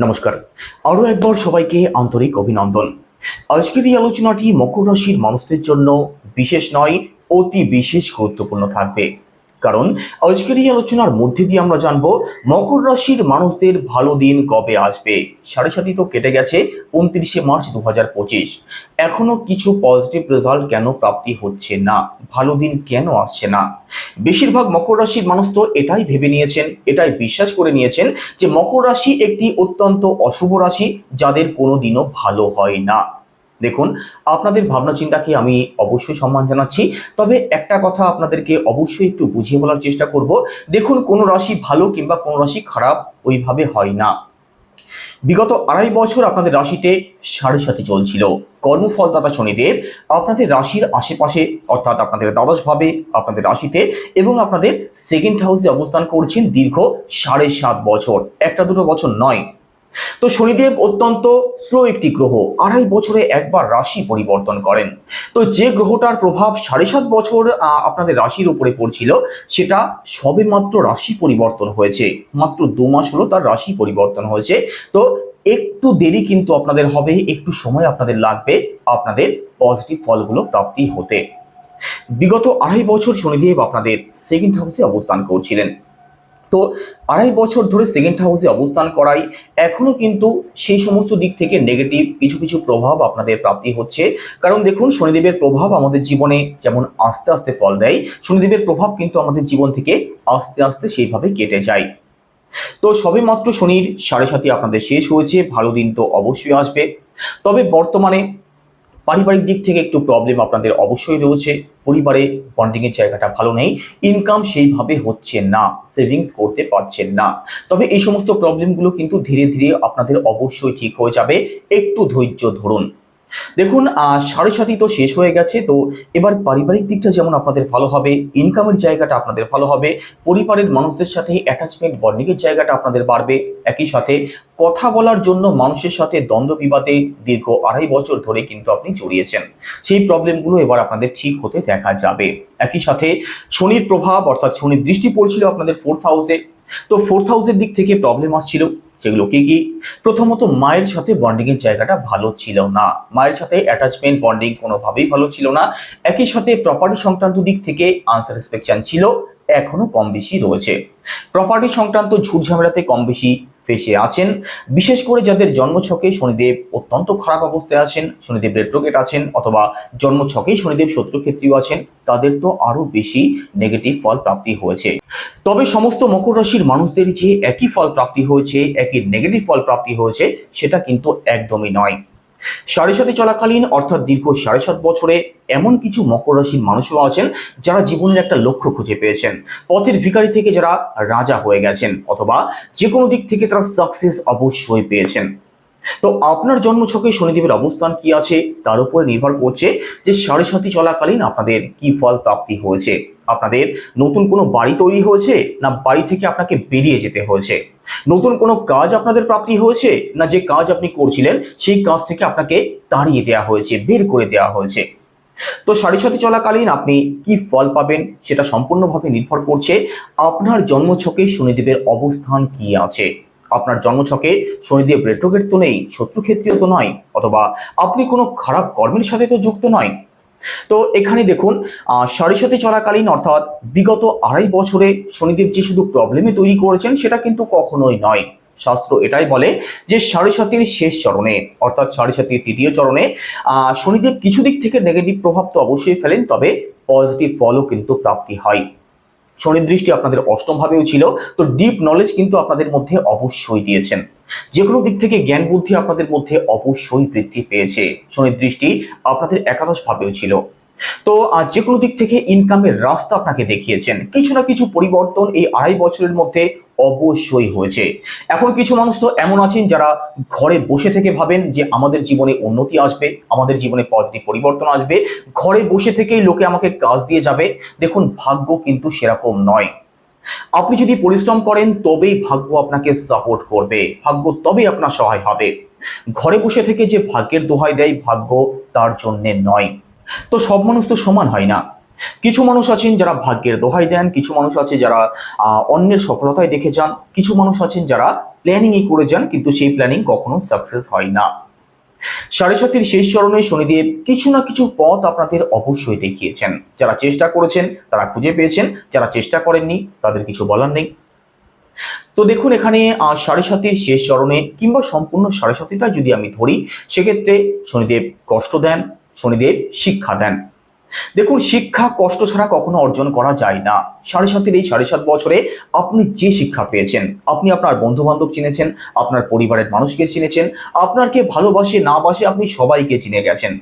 নমস্কার। আরও একবার সবাইকে আন্তরিক অভিনন্দন। আজকের এই আলোচনাটি মকর রাশির মানুষদের জন্য বিশেষ নয়, অতি বিশেষ গুরুত্বপূর্ণ থাকবে। কারণ আজকের এই আলোচনার মধ্যে দিয়ে আমরা জানব, মকর রাশির মানুষদের ভালো দিন কবে আসবে? সাড়ে সাতই তো কেটে গেছে, উনত্রিশে মার্চ দু হাজার পঁচিশ। এখনও কিছু পজিটিভ রেজাল্ট কেন প্রাপ্তি হচ্ছে না? ভালো দিন কেন আসছে না? বেশিরভাগ মকর রাশির মানুষ তো এটাই ভেবে নিয়েছেন, এটাই বিশ্বাস করে নিয়েছেন যে মকর রাশি একটি অত্যন্ত অশুভ রাশি, যাদের কোনোদিনও ভালো হয় না। দেখুন, আপনাদের ভাবনা চিন্তাকে আমি অবশ্যই সম্মান জানাচ্ছি। তবে একটা কথা আপনাদেরকে অবশ্যই একটু বুঝিয়ে বলার চেষ্টা করব। দেখুন, কোনো রাশি ভালো কিংবা কোনো রাশি খারাপ ওইভাবে হয় না। বিগত আড়াই বছর আপনাদের রাশিতে সাড়ে সাথে চলছিল। কর্মফলদাতা শনিদেব, আপনাদের রাশির আশেপাশে, অর্থাৎ আপনাদের দ্বাদশ ভাবে আপনাদের রাশিতে এবং আপনাদের সেকেন্ড হাউসে অবস্থান করছেন দীর্ঘ সাড়ে সাত বছর। একটা দুটো বছর নয় তো শনিদেব অত্যন্ত স্লো একটি গ্রহ, আড়াই বছরে একবার রাশি পরিবর্তন করেন। তো যে গ্রহটার প্রভাব সাড়ে সাত বছর আপনাদের রাশির উপরে পড়ছিল, সেটা সবে মাত্র রাশি পরিবর্তন হয়েছে। মাত্র দু মাস হলো তার রাশি পরিবর্তন হয়েছে। তো একটু দেরি কিন্তু আপনাদের হবে, একটু সময় আপনাদের লাগবে আপনাদের পজিটিভ ফলগুলো প্রাপ্তি হতে। বিগত আড়াই বছর শনিদেব আপনাদের সেকেন্ড হাউসে অবস্থান করছিলেন। তো আড়াই বছর ধরে সেকেন্ড হাউসে অবস্থান করাই, এখনও কিন্তু সেই সমস্ত দিক থেকে নেগেটিভ কিছু কিছু প্রভাব আপনাদের প্রাপ্তি হচ্ছে। কারণ দেখুন, শনিদেবের প্রভাব আমাদের জীবনে যেমন আস্তে আস্তে ফল দেয়, শনিদেবের প্রভাব কিন্তু আমাদের জীবন থেকে আস্তে আস্তে সেইভাবে কেটে যায়। তো সবে মাত্র শনির সাড়ে সাথে আপনাদের শেষ হয়েছে, ভালো দিন তো অবশ্যই আসবে। তবে বর্তমানে পারিবারিক দিক থেকে একটু প্রবলেম আপনাদের অবশ্যই রয়েছে। পরিবারে বন্ডিংয়ের জায়গাটা ভালো নেই। ইনকাম সেইভাবে হচ্ছে না। সেভিংস করতে পারছেন না। তবে এই সমস্ত প্রবলেমগুলো কিন্তু ধীরে ধীরে আপনাদের অবশ্যই ঠিক হয়ে যাবে। একটু ধৈর্য ধরুন। দেখুন সাড়ে সাতই তো শেষ হয়ে গেছে, তো এবার পারিবারিক দিকটা যেমন আপনাদের ভালো হবে ইনকামের জায়গাটা আপনাদের ভালো হবে, পরিবারের মানুষদের সাথে অ্যাটাচমেন্ট বন্ডিংয়ের জায়গাটা আপনাদের বাড়বে, একই সাথে কথা বলার জন্য মানুষের সাথে দ্বন্দ্ব বিবাদে দীর্ঘ আড়াই বছর ধরে কিন্তু আপনি জড়িয়েছেন। সেই প্রবলেমগুলো এবার আপনাদের ঠিক হতে দেখা যাবে। একই সাথে শনির প্রভাব, অর্থাৎ শনির দৃষ্টি পড়ছিল আপনাদের ফোর্থ হাউসে তো ফোর্থ হাউসের দিক থেকে প্রবলেম আসছিল। সেগুলো কি কি প্রথমত মায়ের সাথে বন্ডিং এর জায়গাটা ভালো ছিল না। মায়ের সাথে অ্যাটাচমেন্ট বন্ডিং কোনোভাবেই ভালো ছিল না। একই সাথে প্রপার্টি সংক্রান্ত দিক থেকে আনসার রেসপেকশন ছিল, এখনও কম বেশি রয়েছে। প্রপার্টি সংক্রান্ত ঝুট ঝামেলাতে কম বেশি ফেসে আছেন। বিশেষ করে যাদের জন্মছকে শনিদেব অত্যন্ত খারাপ অবস্থায় আছেন, শনিদেব রেট্রোগেট আছেন অথবা জন্মছকেই শনিদেব শত্রুক্ষেত্রীয় আছেন, তাদের তো আরও বেশি নেগেটিভ ফল প্রাপ্তি হয়েছে। তবে সমস্ত মকর রাশির মানুষদের যে একই ফল প্রাপ্তি হয়েছে, একই নেগেটিভ ফল প্রাপ্তি হয়েছে, সেটা কিন্তু একদমই নয়। সাড়ে চলাকালীন, অর্থাৎ দীর্ঘ সাড়ে সাত বছরে, এমন কিছু মকর রাশির মানুষও আছেন যারা জীবনের একটা লক্ষ্য খুঁজে পেয়েছেন। পথের ভিখারি থেকে যারা রাজা হয়ে গেছেন অথবা যে কোনো দিক থেকে তারা সাকসেস অবশ্যই পেয়েছেন। তো আপনার জন্মছকে শনিদেবের অবস্থান কি আছে? তার উপরে নির্ভর করছে যে সাড়ে সাতই চলাকালীন আপনাদের কি ফল প্রাপ্তি হয়েছে। আপনাদের নতুন কোনো বাড়ি তৈরি হয়েছে না বাড়ি থেকে আপনাকে বেরিয়ে যেতে হয়েছে? নতুন কোনো কাজ আপনাদের প্রাপ্তি হয়েছে না যে কাজ আপনি করছিলেন সেই কাজ থেকে আপনাকে তাড়িয়ে দেওয়া হয়েছে, বের করে দেওয়া হয়েছে? তো সাড়ে সাথে চলাকালীন আপনি কি ফল পাবেন সেটা সম্পূর্ণভাবে নির্ভর করছে আপনার জন্মছকে শনিদেবের অবস্থান কি আছে? আপনার জন্মছকে শনিদেব রেট্রোগেট তো নেই, শত্রুক্ষেত্রীয় তো নয়, অথবা আপনি কোনো খারাপ কর্মের সাথে তো যুক্ত নয় তো এখানে দেখুন সাথে চলাকালীন অর্থাৎ বিগত আড়াই বছরে শনিদেব যে শুধু প্রবলেমে তৈরি করেছেন, সেটা কিন্তু কখনোই নয়। শাস্ত্র এটাই বলে যে সাড়ে সাতির শেষ চরণে, অর্থাৎ সাড়ে সাতির তৃতীয় চরণে শনিদেব কিছু দিক থেকে নেগেটিভ প্রভাব তো অবশ্যই ফেলেন, তবে পজিটিভ ফলও কিন্তু প্রাপ্তি হয়। শনির দৃষ্টি আপনাদের অষ্টম ভাবেও ছিল, তো ডিপ নলেজ কিন্তু আপনাদের মধ্যে অবশ্যই দিয়েছেন। যে কোনো দিক থেকে জ্ঞান বুদ্ধি আপনাদের মধ্যে অবশ্যই বৃদ্ধি পেয়েছে। শনির দৃষ্টি আপনাদের একাদশ ভাবেও ছিল। তো যে কোনো দিক থেকে ইনকামের রাস্তা আপনাকে দেখিয়েছেন। কিছু না কিছু পরিবর্তন এই আড়াই বছরের মধ্যে অবশ্যই হয়েছে। এখন কিছু মানুষ তো এমন আছেন যারা ঘরে বসে থেকে ভাবেন যে আমাদের জীবনে উন্নতি আসবে, আমাদের জীবনে পজিটিভ পরিবর্তন আসবে। ঘরে বসে থেকেই লোকে আমাকে কাজ দিয়ে যাবে। দেখুন, ভাগ্য কিন্তু সেরকম নয়। আপনি যদি পরিশ্রম করেন, তবেই ভাগ্য আপনাকে সাপোর্ট করবে। ভাগ্য তবেই আপনার সহায় হবে। ঘরে বসে থেকে যে ভাগ্যের দোহাই দেয়, ভাগ্য তার জন্যে নয়। তো সব মানুষ তো সমান হয় না। কিছু মানুষ আছেন যারা ভাগ্যের দোহাই দেন, কিছু মানুষ আছে যারা অন্যের সফলতায় দেখে যান, কিছু মানুষ আছেন যারা প্ল্যানিংই করে যান, কিন্তু সেই প্ল্যানিং কখনো সাকসেস হয় না। সাড়ে সাতির শেষ চরণে শনিদেব কিছু না কিছু পথ আপনাদের অবশ্যই দেখিয়েছেন। যারা চেষ্টা করেছেন, তারা খুঁজে পেয়েছেন। যারা চেষ্টা করেননি, তাদের কিছু বলার নেই। তো দেখুন, এখানে সাতির শেষ চরণে কিংবা সম্পূর্ণ সাড়ে সাতিটা যদি আমি ধরি, সেক্ষেত্রে শনিদেব কষ্ট দেন, শনিদেব শিক্ষা দেন। দেখুন, শিক্ষা কষ্ট ছাড়া কখনো অর্জন করা যায় না। সাড়ে সাতের এই সাড়ে সাত বছরে আপনি যে শিক্ষা পেয়েছেন, আপনি আপনার বন্ধু বান্ধব চিনেছেন, আপনার পরিবারের মানুষকে চিনেছেন আপনার কে ভালোবাসে না বাসে আপনি সবাইকে চিনে গেছেন।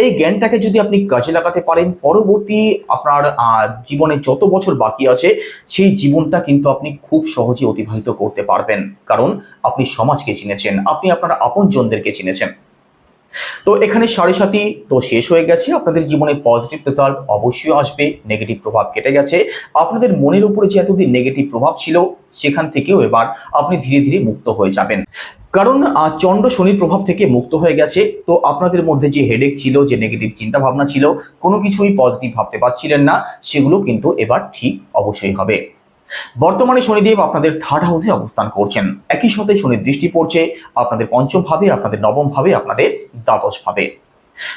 এই জ্ঞানটাকে যদি আপনি কাজে লাগাতে পারেন, পরবর্তী আপনার জীবনে যত বছর বাকি আছে, সেই জীবনটা কিন্তু আপনি খুব সহজে অতিবাহিত করতে পারবেন। কারণ আপনি সমাজকে চিনেছেন, আপনি আপনার আপনজনদেরকে চিনেছেন। তো এখানে সাড়ে সাতই তো শেষ হয়ে গেছে। আপনাদের জীবনে পজিটিভ রেজাল্ট অবশ্যই আসবে নেগেটিভ প্রভাব কেটে গেছে। আপনাদের মনের উপরে যে এতদিন নেগেটিভ প্রভাব ছিল, সেখান থেকেও এবার আপনি ধীরে ধীরে মুক্ত হয়ে যাবেন। কারণ চন্দ্র শনির প্রভাব থেকে মুক্ত হয়ে গেছে। তো আপনাদের মধ্যে যে হেডেক ছিল, যে নেগেটিভ চিন্তা ভাবনা ছিল, কোনো কিছুই পজিটিভ ভাবতে পারছিলেন না। সেগুলো কিন্তু এবার ঠিক অবশ্যই হবে। বর্তমানে শনিদেব আপনাদের থার্ড হাউসে অবস্থান করছেন। একই সাথে শনি দৃষ্টি পড়ছে আপনাদের পঞ্চম ভাবে, আপনাদের নবম ভাবে, আপনাদের দ্বাদশ ভাবে।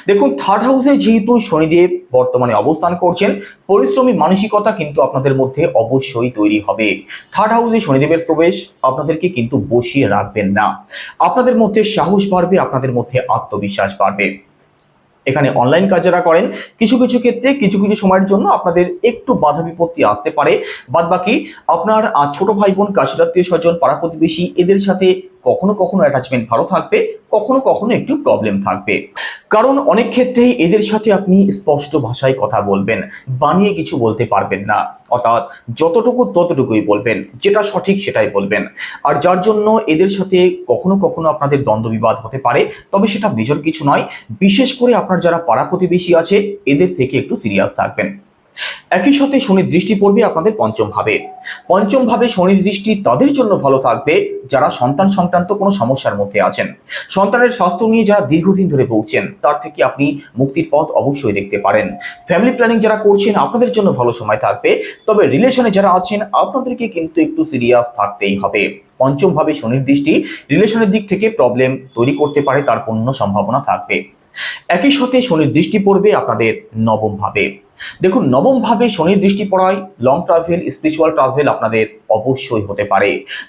দেখুন থার্ড হাউসে যেহেতু শনিদেব বর্তমানে অবস্থান করছেন, পরিশ্রমী মানসিকতা কিন্তু আপনাদের মধ্যে অবশ্যই তৈরি হবে। থার্ড হাউসে শনিদেবের প্রবেশ আপনাদেরকে কিন্তু বসিয়ে রাখবেন না। আপনাদের মধ্যে সাহস বাড়বে, আপনাদের মধ্যে আত্মবিশ্বাস বাড়বে। এখানে অনলাইন কাজ যারা করেন। কিছু কিছু ক্ষেত্রে কিছু কিছু সময়ের জন্য আপনাদের একটু বাধা বিপত্তি আসতে পারে। বাদ বাকি আপনার ছোট ভাই বোন কাশিরাত্মীয় স্বজন পাড়া প্রতিবেশী এদের সাথে কখনো কখনো অ্যাটাচমেন্ট ভালো থাকবে, কখনো কখনো একটু প্রবলেম থাকবে। কারণ অনেক ক্ষেত্রেই এদের সাথে আপনি স্পষ্ট ভাষায় কথা বলবেন, বানিয়ে কিছু বলতে পারবেন না। অর্থাৎ যতটুকু ততটুকুই বলবেন, যেটা সঠিক সেটাই বলবেন। আর যার জন্য এদের সাথে কখনো কখনো আপনাদের দ্বন্দ্ব বিবাদ হতে পারে, তবে সেটা মেজর কিছু নয়। বিশেষ করে আপনার যারা পাড়া প্রতিবেশী আছে, এদের থেকে একটু সিরিয়াস থাকবেন। একই সাথে শনির দৃষ্টি পড়বে আপনাদের পঞ্চম ভাবে পঞ্চম ভাবে শনির দৃষ্টি তাদের জন্য ভালো থাকবে যারা সন্তান সংক্রান্ত কোনো সমস্যার মধ্যে আছেন। সন্তানের স্বাস্থ্য নিয়ে যারা দীর্ঘদিন ধরে ভুগছেন, তার থেকে আপনি মুক্তির পথ অবশ্যই দেখতে পারেন। ফ্যামিলি প্ল্যানিং যারা করছেন, আপনাদের জন্য ভালো সময় থাকবে। তবে রিলেশনে যারা আছেন, আপনাদেরকে কিন্তু একটু সিরিয়াস থাকতেই হবে। পঞ্চম ভাবে শনির দৃষ্টি রিলেশনের দিক থেকে প্রবলেম তৈরি করতে পারে, তার পূর্ণ সম্ভাবনা থাকবে। একই সাথে শনির দৃষ্টি পড়বে আপনাদের নবম ভাবে দেখুন নবমভাবে শনির দৃষ্টি পড়ায় লং ট্রাভেল স্পিরিচুয়াল ট্রাভেল আপনাদের অবশ্যই হতে পারে।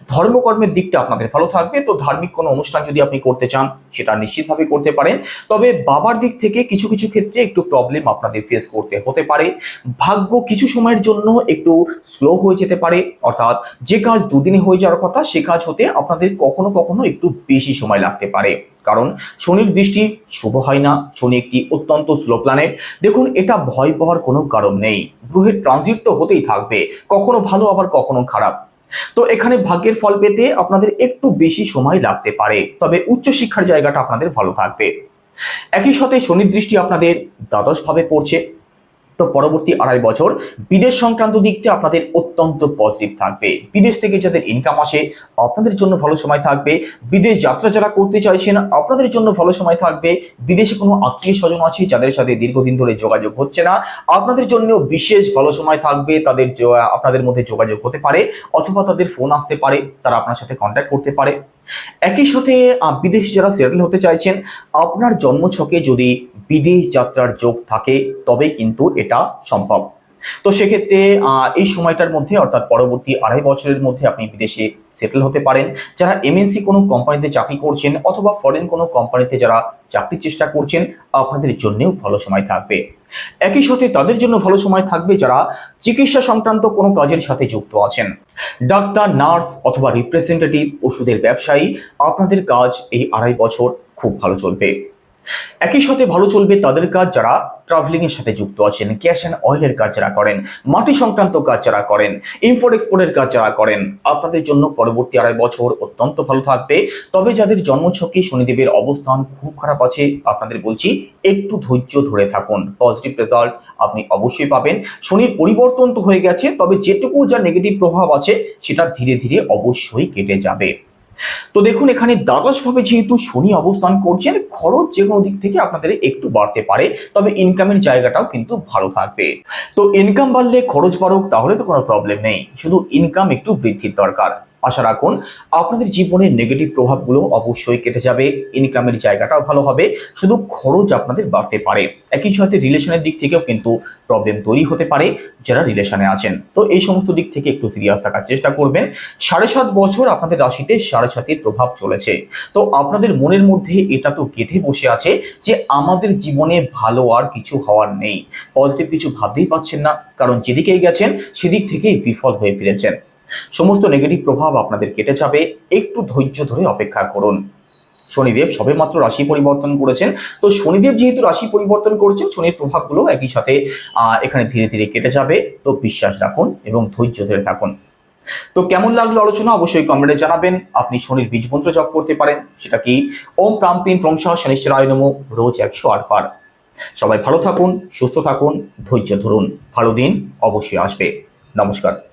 ধর্মকর্মের দিকটা আপনাদের ভালো থাকবে। তো ধার্মিক কোনো অনুষ্ঠান যদি আপনি করতে চান, সেটা নিশ্চিতভাবে করতে পারেন। তবে বাবার দিক থেকে কিছু কিছু ক্ষেত্রে একটু প্রবলেম আপনাদের ফেস করতে হতে পারে। ভাগ্য কিছু সময়ের জন্য একটু স্লো হয়ে যেতে পারে। অর্থাৎ যে কাজ দুদিনে হয়ে যাওয়ার কথা, সে কাজ হতে আপনাদের কখনো কখনো একটু বেশি সময় লাগতে পারে। কারণ শনির দৃষ্টি শুভ হয় না। শনি একটি অত্যন্ত স্লো প্ল্যানেট দেখুন, এটা ভয় পাওয়ার কোনো কারণ নেই। গ্রহের ট্রানজিট তো হতেই থাকবে। কখনো ভালো, আবার কখনো খারাপ। তো এখানে ভাগ্যের ফল পেতে আপনাদের একটু বেশি সময় লাগতে পারে। তবে উচ্চশিক্ষার জায়গাটা আপনাদের ভালো থাকবে। একই সাথে শনির দৃষ্টি আপনাদের দ্বাদশভাবে পড়ছে। তো পরবর্তী আড়াই বছর বিদেশ সংক্রান্ত দিকটা আপনাদের অত্যন্ত পজিটিভ থাকবে। বিদেশ থেকে যাদের ইনকাম আসে, আপনাদের জন্য ভালো সময় থাকবে। বিদেশ যাত্রা যারা করতে চাইছেন, আপনাদের জন্য ভালো সময় থাকবে। বিদেশে কোনো আত্মীয় স্বজন আছে যাদের সাথে দীর্ঘদিন ধরে যোগাযোগ হচ্ছে না, আপনাদের জন্য বিশেষ ভালো সময় থাকবে। তাদের আপনাদের মধ্যে যোগাযোগ হতে পারে, অথবা তাদের ফোন আসতে পারে, তারা আপনার সাথে কন্ট্যাক্ট করতে পারে। একই সাথে বিদেশ যারা সেটেল হতে চাইছেন, আপনার জন্মছকে যদি বিদেশ যাত্রার যোগ থাকে, তবে কিন্তু এটা সম্ভব। তো সেক্ষেত্রে এই সময়টার মধ্যে, অর্থাৎ পরবর্তী আড়াই বছরের মধ্যে আপনি বিদেশে সেটেল হতে পারেন। যারা এমএনসি কোনো কোম্পানিতে চাকরি করছেন অথবা ফরেন কোনো কোম্পানিতে যারা চাকরির চেষ্টা করছেন, আপনাদের জন্যেও ভালো সময় থাকবে। একই সাথে তাদের জন্য ভালো সময় থাকবে যারা চিকিৎসা সংক্রান্ত কোনো কাজের সাথে যুক্ত আছেন। ডাক্তার, নার্স অথবা রিপ্রেজেন্টেটিভ ওষুধের ব্যবসায়ী, আপনাদের কাজ এই আড়াই বছর খুব ভালো চলবে। একই সাথে ভালো চলবে তাদের কাজ যারা ট্রাভেলিং এর সাথে যুক্ত আছেন ক্যাশ অ্যান্ড অয়েলের কাজ যারা করেন, মাটি সংক্রান্ত কাজ যারা করেন ইম্পোর্ট এক্সপোর্টের কাজ যারা করেন, আপনাদের জন্য পরবর্তী আড়াই বছর অত্যন্ত ভালো থাকবে। তবে যাদের জন্মছকে শনিদেবের অবস্থান খুব খারাপ আছে, আপনাদের বলছি, একটু ধৈর্য ধরে থাকুন। পজিটিভ রেজাল্ট আপনি অবশ্যই পাবেন। শনির পরিবর্তন তো হয়ে গেছে, তবে যেটুকু যা নেগেটিভ প্রভাব আছে, সেটা ধীরে ধীরে অবশ্যই কেটে যাবে। তো দেখুন, এখানে দ্বাদশভাবে যেহেতু শনি অবস্থান করছেন, খরচ যে কোনো দিক থেকে আপনাদের একটু বাড়তে পারে, তবে ইনকামের জায়গাটাও কিন্তু ভালো থাকবে। তো ইনকাম বাড়লে খরচ বাড়ুক, তাহলে তো কোনো প্রবলেম নেই। শুধু ইনকাম একটু বৃদ্ধির দরকার। আশা রাখুন। আপনাদের জীবনের নেগেটিভ প্রভাবগুলো অবশ্যই কেটে যাবে। ইনকামের জায়গাটাও ভালো হবে। শুধু খরচ আপনাদের বাড়তে পারে। একই সাথে রিলেশনের দিক থেকেও কিন্তু প্রবলেম তৈরি হতে পারে যারা রিলেশনে আছেন। তো এই সমস্ত দিক থেকে একটু সিরিয়াস থাকার চেষ্টা করবেন। সাড়ে সাত বছর আপনাদের রাশিতে সাড়ে সাতের প্রভাব চলেছে। তো আপনাদের মনের মধ্যে এটা তো গেঁথে বসে আছে যে আমাদের জীবনে ভালো আর কিছু হওয়ার নেই। পজিটিভ কিছু ভাবতেই পাচ্ছেন না। কারণ যেদিকেই গেছেন, সেদিক থেকেই বিফল হয়ে ফিরেছেন। সমস্ত নেগেটিভ প্রভাব আপনাদের কেটে যাবে। একটু ধৈর্য ধরে অপেক্ষা করুন। শনিদেব সবেমাত্র রাশি পরিবর্তন করেছেন। তো শনিদেব যেহেতু রাশি পরিবর্তন করেছেন, শনির প্রভাবগুলো একই সাথে এখানে ধীরে ধীরে কেটে যাবে। তো বিশ্বাস রাখুন এবং ধৈর্য ধরে থাকুন। তো কেমন লাগল আলোচনা? অবশ্যই কমেন্টে জানাবেন। আপনি শনির বীজ মন্ত্র জপ করতে পারেন। সেটা কি? ওম প্রামপিন প্রংসা শনিশ্চরায় নম। রোজ একশো আট বার। সবাই ভালো থাকুন, সুস্থ থাকুন, ধৈর্য ধরুন। ভালো দিন অবশ্যই আসবে। নমস্কার।